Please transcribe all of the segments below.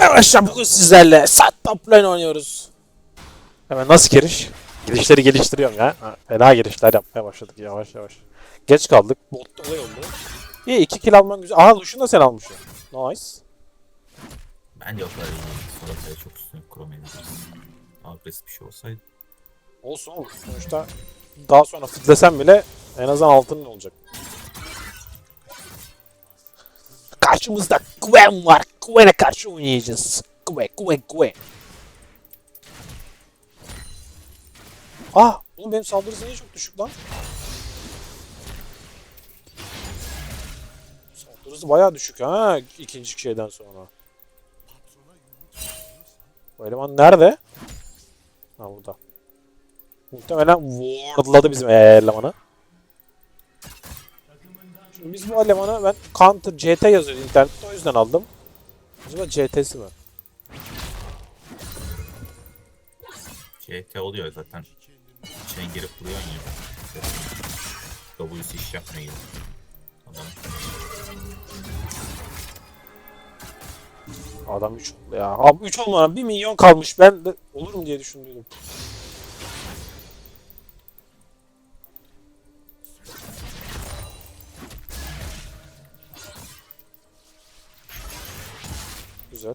Arkadaşlar bugün sizlerle sat top lane oynuyoruz. Hemen nasıl giriş? Girişleri geliştiriyorum ya. Ha, fena girişler yapmaya başladık yavaş yavaş. Geç kaldık. Bot olay oldu. İyi 2 kill alman güzel. Aha Lucian da sen almışsın. Nice. Bence o kadar iyi değil. Sorata'ya çok üstüne kuramayan. Agresif bir şey olsaydı. Olsun oğlum. Sonuçta daha sonra fitlesem bile en azından altının olacak. Karşımızda Gwen var. Gwen'e karşı oynayacağız. Gwen, Gwen, Gwen. Ah! Oğlum benim saldırı niye çok düşük lan? Saldırısı bayağı düşük ha ikinci şeyden sonra. Bu eleman nerede? Ha burada. Muhtemelen wardladı bizim elemanı. Şimdi biz bu elemanı ben counter CT yazıyor internette o yüzden aldım. Acaba CT'si mi? CT oluyor zaten. İçine girip vuruyorsun ya. W'si iş yapmaya gidiyor. Adam. Adam 3 oldu ya. Abi 3 olmadan 1 milyon kalmış. Ben de olur mu diye düşündüm. Güzel.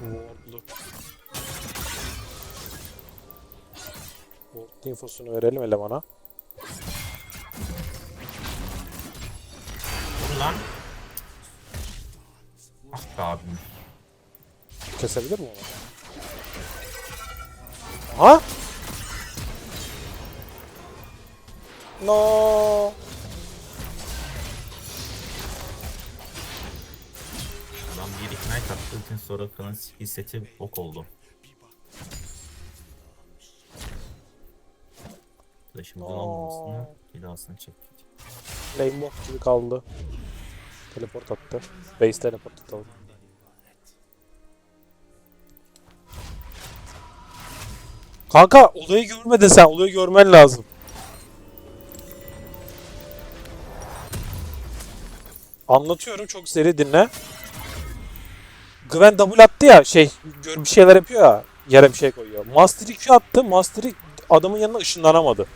Wardlu. Ward infosunu verelim elemana. Vur lan. Ah be abim. Kesebilir mi onu? Aha! No. Attığı için sonra kalan skill seti bok oldu. Flash'ımızın Aa. olmamasını ilasını çektik. Bot gibi kaldı. Teleport attı. Base teleport atalım. Kanka olayı görmedin sen. Olayı görmen lazım. Anlatıyorum çok seri dinle. Gwen double attı ya şey bir şeyler yapıyor ya yere bir şey koyuyor. Master 2 attı. Master 2 adamın yanına ışınlanamadı.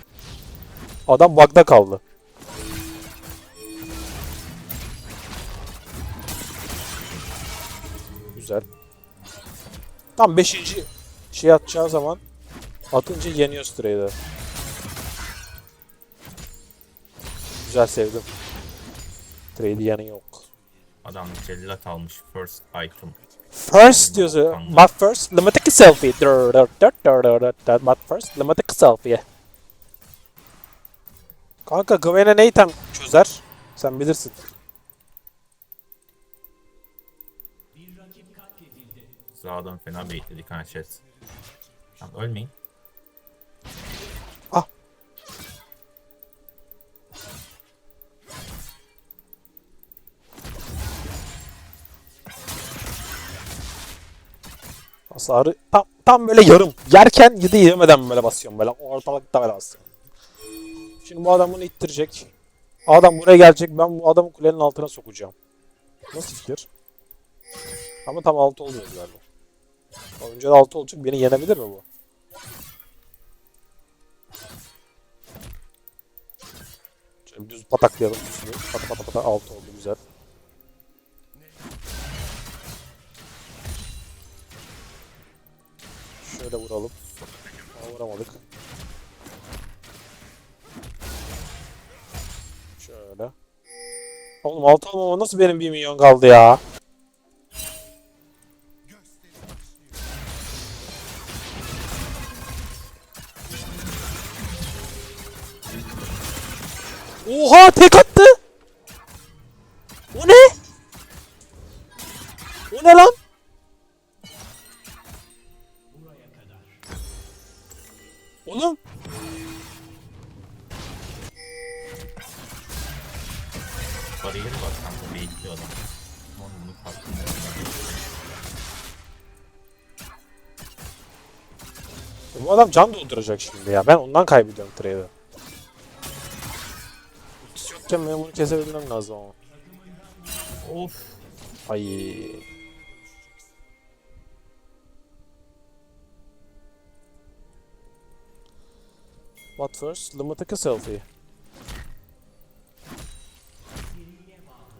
Adam bug'da kaldı. Güzel. Tam 5. şey atacağı zaman atınca yeniyor Stray'de. Güzel sevdim. Trade yanı yok. Adam cellat almış first item. First diyorsa, but first a selfie. Dur, dur, dur, dur, dur, dur. But first a selfie. Kanka Gwen'e ne item çözer? Sen bilirsin. Za'dan fena baitledik ha chat. Tamam ölmeyin. Hasarı tam, tam böyle yarım. Yerken yedi yemeden böyle basıyorum böyle. Ortalıkta böyle basıyorum. Şimdi bu adam bunu ittirecek. Adam buraya gelecek. Ben bu adamı kulenin altına sokacağım. Nasıl fikir? Ama tam altı olmuyor galiba. Önce de altı olacak. Beni yenebilir mi bu? Şöyle düz pataklayalım üstünü. Pata pata pata altı oldu güzel. Şöyle vuralım. Aa, vuramadık. Şöyle. Oğlum altı olmama nasıl benim 1 milyon kaldı ya? Oha tek attı. Oğlum. Bariyeri var kanka baitliyor adam. Onu bunu kalktım. Bu adam can dolduracak şimdi ya. Ben ondan kaybediyorum yok yokken benim bunu kesebilmem lazım ama. Of. Ay. What first? Limited selfie.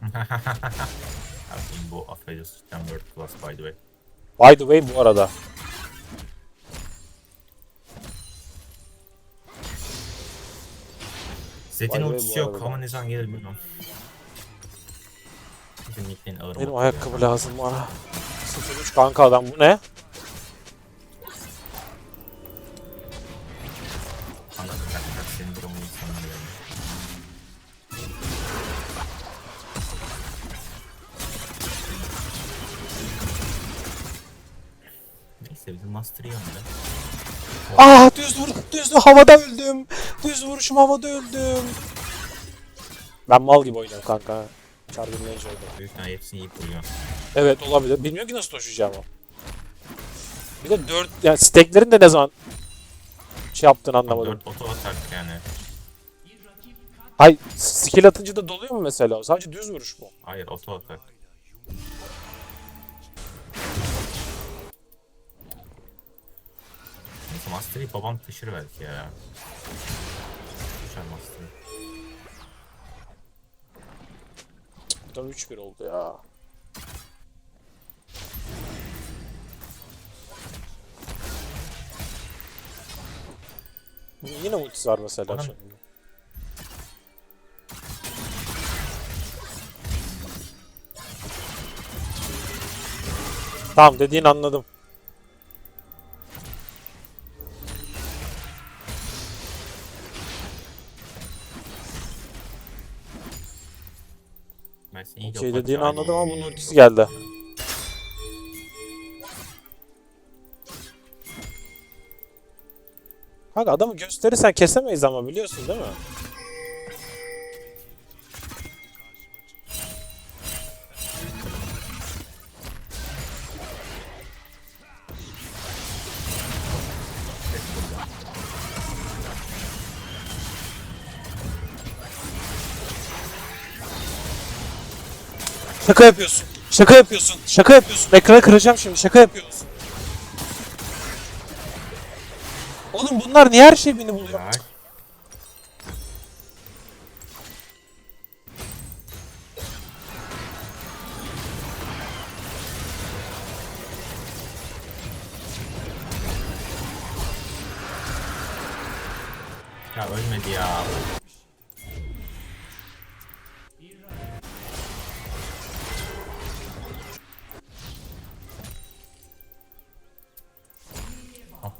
Abi bu Aphelios 10 word plus by the way. By the way bu arada. Zet'in ultisi yok ama ne zaman gelir bilmiyorum. Bizim ağır Benim ayakkabı lazım bana. 03 kanka adam bu ne? Neyse bizim Master iyi oynadı. Ah düz vur, düz vur, havada öldüm. Düz vuruşum havada öldüm. Ben mal gibi oynuyorum kanka. Çargın Mage oynuyorum. Büyük ihtimalle hepsini iyi kuruyor. Evet olabilir. Bilmiyorum ki nasıl taşıyacağım o. Bir de 4 yani steklerin de ne zaman şey yaptığını anlamadım. 4 oto atak yani. Hay skill atınca da doluyor mu mesela? Sadece düz vuruş mu? Hayır oto atak. Master'ı babam taşır belki ya. Taşır Master'ı. Buradan 3-1 oldu ya. Yine ultisi var mesela Adam- şimdi. Tamam dediğini anladım. Seni iyi Şey dediğini anladım ama bunun ultisi geldi. Kanka adamı gösterirsen kesemeyiz ama biliyorsun değil mi? Şaka yapıyorsun. Şaka yapıyorsun. Şaka yapıyorsun. Ekranı kıracağım şimdi. Şaka yapıyorsun. Oğlum bunlar niye her şey beni buluyor? Helal. Ya ölmedi ya.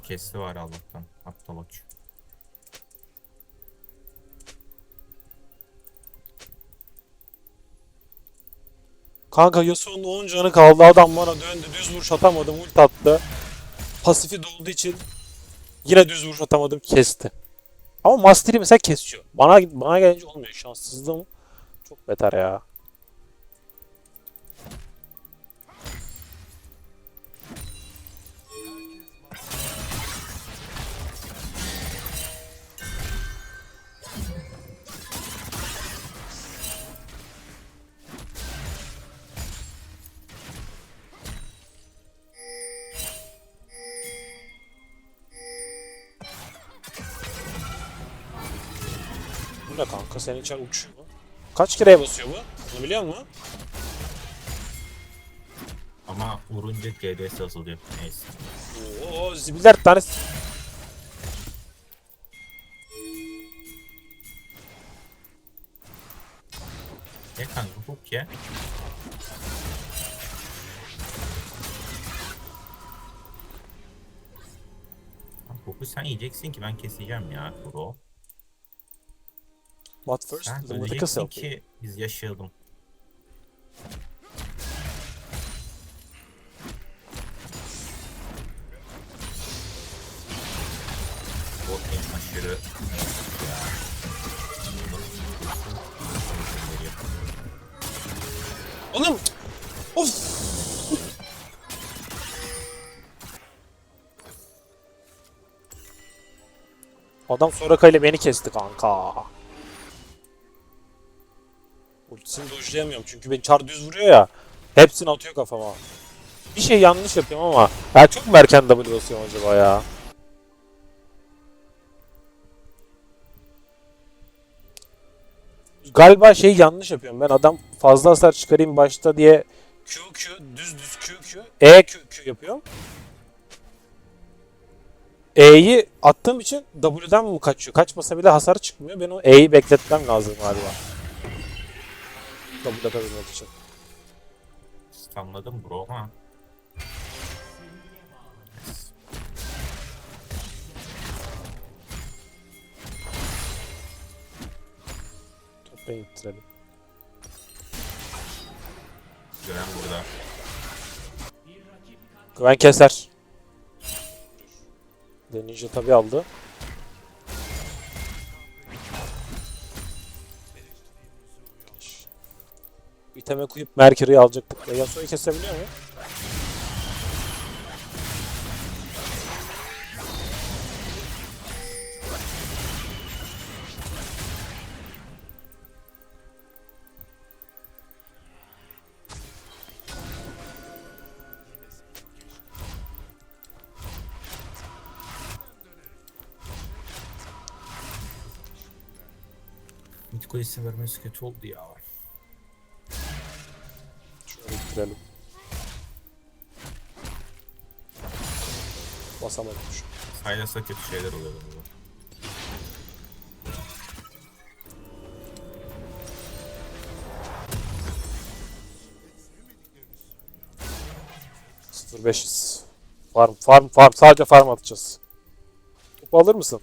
Kesti var Allah'tan. Aptal aç. Kanka Yasuo'nun 10 canı kaldı. Adam bana döndü. Düz vuruş atamadım. Ult attı. Pasifi dolduğu için yine düz vuruş atamadım. Kesti. Ama Master'i mesela kesiyor. Bana bana gelince olmuyor. Şanssızlığım çok beter ya. Bu ne kanka? Senin için mu? Kaç kereye basıyor bu? Bunu biliyor musun? Ama vurunca GDS asılıyor. Neyse. Oo, zibiller tanesi. Ya kanka hook ya. Hook'u sen yiyeceksin ki ben keseceğim ya bro. What first? Sen The öleceksin Mythical ki biz yaşayalım. Bot en aşırı. Oğlum! Of! Adam Soraka ile beni kesti kanka. Ultisini dojlayamıyorum çünkü beni çar düz vuruyor ya. Hepsini atıyor kafama. Bir şey yanlış yapıyorum ama. Ya çok mu erken W basıyorum acaba ya? Galiba şey yanlış yapıyorum. Ben adam fazla hasar çıkarayım başta diye Q Q düz düz Q Q E Q Q yapıyorum. E'yi attığım için W'den mi kaçıyor? Kaçmasa bile hasar çıkmıyor. Ben o E'yi bekletmem lazım galiba. W atabilmek için. Stunladım bro ama. Topa ittirelim. Gören burada. Güven keser. De Ninja tabi aldı. İteme koyup Mercury'yi alacaktık. Ya Yasuo'yu kesebiliyor mu? Mitko isim vermesi kötü oldu ya. Şöyle ittirelim. Basamadım şu. Silas'a kötü şeyler oluyor burada. an. 0500. Farm, farm, farm. Sadece farm atacağız. Topu alır mısın?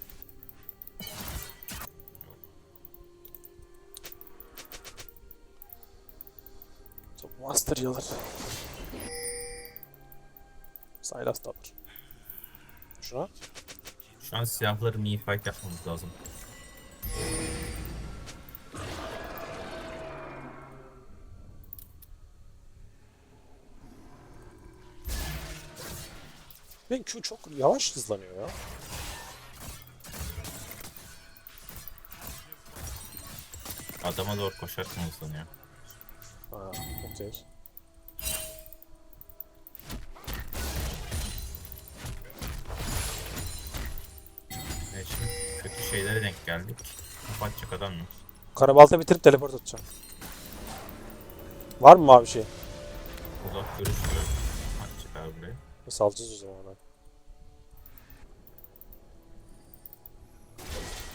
Master alır. Sylas da alır. Şuna. Şu an siyahları mi fight yapmamız lazım. Benim Q çok yavaş hızlanıyor ya. Adama doğru koşarken hızlanıyor. Ha, okey. Şeylere denk geldik. Kapatacak adam mı? Karabalta bitirip teleport atacağım. Var mı mavi şey? Uzak görüşlü. Kapatacak abi buraya. Salacağız o zaman hemen.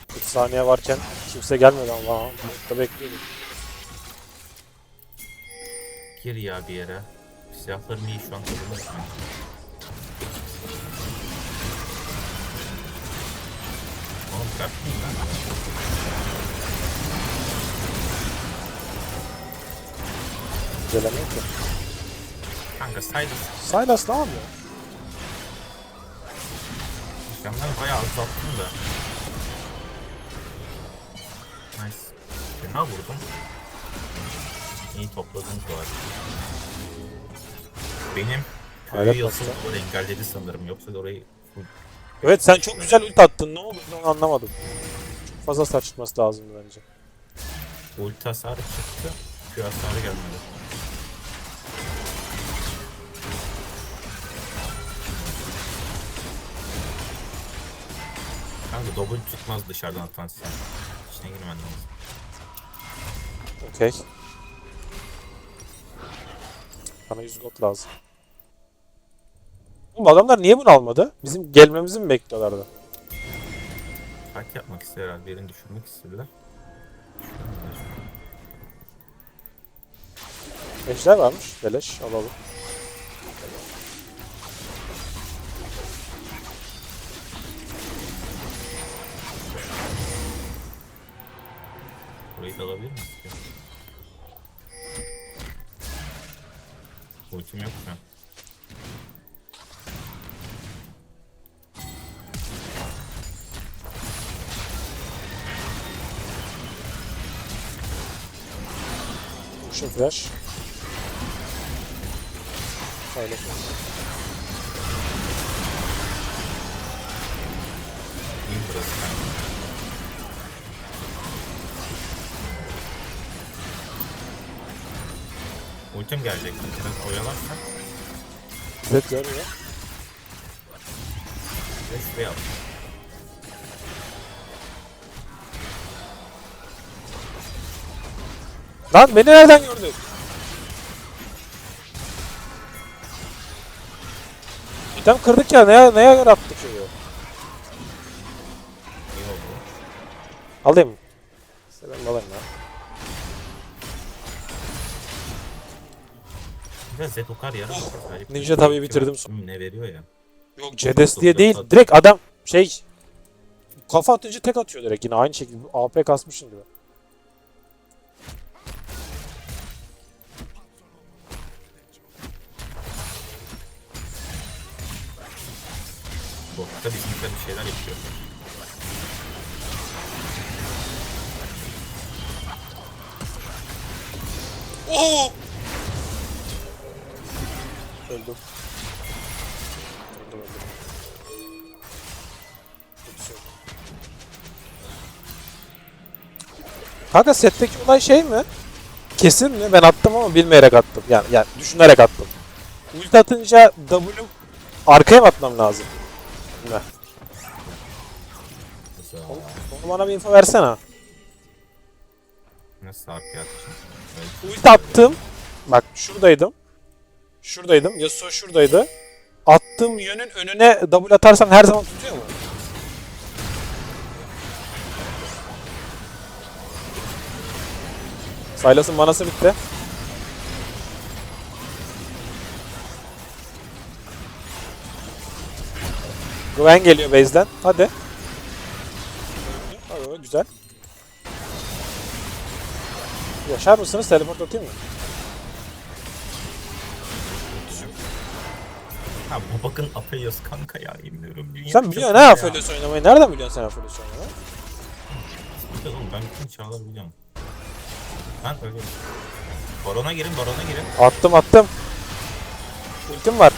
40 saniye varken kimse gelmedi ama Umut'ta bekliyordum. Gir ya bir yere. Siyahların iyi şu an kazanır Gelemiyor ki. Kanka saydı. Sylas ne yapıyor? İşlemler bayağı azalttım da. Nice. Fena vurdum. İyi topladın bu arada. Benim Hayret köyü yasıl bastı. orayı engelledi sanırım. Yoksa orayı full Evet sen çok güzel ult attın. Ne oldu onu anlamadım. Çok fazla saçması lazımdı bence. ulti hasarı çıktı. Köy hasarı gelmedi. Kanka double tutmaz dışarıdan atan silah. İçine girmen lazım. Okey. Bana 100 gold lazım. Oğlum adamlar niye bunu almadı? Bizim gelmemizi mi bekliyorlardı? Fight yapmak istiyor herhalde. Birini düşürmek istediler. Ejder varmış. Beleş alalım. Burayı da alabilir miyiz? Ultim yok şu Motion flash. Kanka. Ultim gelecek. Biraz oyalarsan. Zed görmüyor. Ve şuraya Lan beni nereden gördün? İtem kırdık ya neye, neye attık şeyi? Alayım de alayım ya. Bir de Zed o kadar. Garip. Ninja tabii bitirdim son- Ne veriyor ya. Yok Cedes diye değil. Direkt adam şey kafa atınca tek atıyor direkt yine aynı şekilde AP kasmışsın gibi. Botta bizimkiler bir şeyler yapıyor. Oo! Öldüm. Öldüm. Kanka setteki olay şey mi? Kesin mi? Ben attım ama bilmeyerek attım. Yani, yani düşünerek attım. Ulti atınca W arkaya mı atmam lazım? Onu bana bir info versene. Nasıl arkaya atacağım? Ulti attım. Bak şuradaydım. Şuradaydım. Yasuo şuradaydı. Attığım yönün önüne double atarsan her zaman tutuyor mu? Saylas'ın manası bitti. Gwen geliyor base'den. Hadi. Hadi güzel. Yaşar mısınız? Teleport atayım mı? Ha bu bakın Aphelios kanka ya bilmiyorum. Dünya Sen biliyorsun ha. Aphelios oynamayı. Nereden biliyorsun sen Aphelios oynamayı? Biliyorum ben bütün çağları biliyorum. Ben öyle. Barona girin barona girin. Attım attım. Ultim var.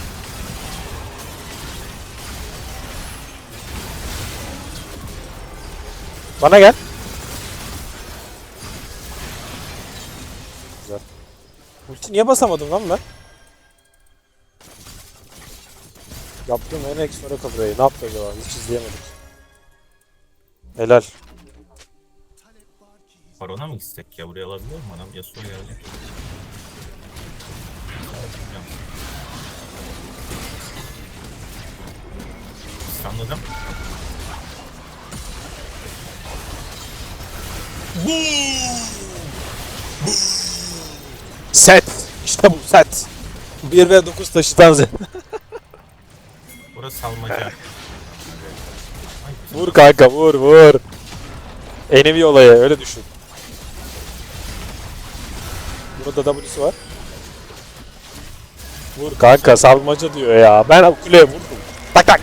Bana gel. Güzel. Ulti niye basamadım lan ben? Yaptığım en ekstra kabrayı. Ne yaptı acaba? Hiç izleyemedik. Helal. Barona mı gitsek ya buraya alabiliyor mu adam? Yasuo geldi. Sanladım. Set. İşte bu set. 1 ve 9 taşıtan Z. Burası salmaca. Vur kanka vur vur. Enemy olayı öyle düşün. Burada W'su var. Vur kanka salmaca diyor ya. Ben kuleye vurdum. Tak tak.